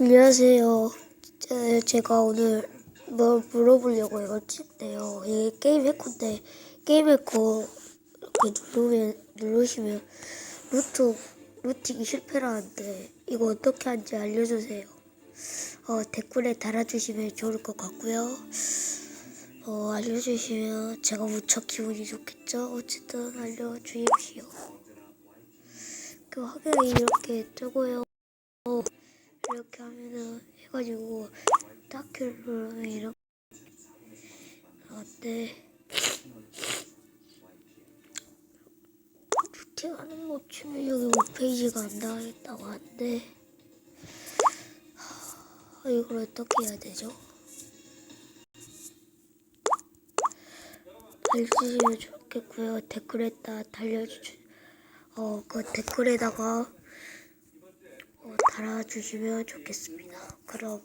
안녕하세요. 제- 제가 오늘 뭘 물어보려고 여쭤인데요. 이게 게임 해커인데 게임 해커 이렇게 누르면 누르시면 루트 루팅이 실패라는데 이거 어떻게 하는지 알려주세요. 어, 댓글에 달아주시면 좋을 것 같고요. 어, 알려주시면 제가 무척 기분이 좋겠죠. 어쨌든 알려주십시오. 그 화면이 이렇게 뜨고요. 이렇게 하면은 해가지고 누르면 이렇게 나왔대 루팅하는 거 치면 여기 5페이지가 안 나와있다고 하는데 하, 이걸 어떻게 해야 되죠? 알려주시면 좋겠고요 댓글에다 달려주 어 그 댓글에다가 어, 달아주시면 좋겠습니다. 그럼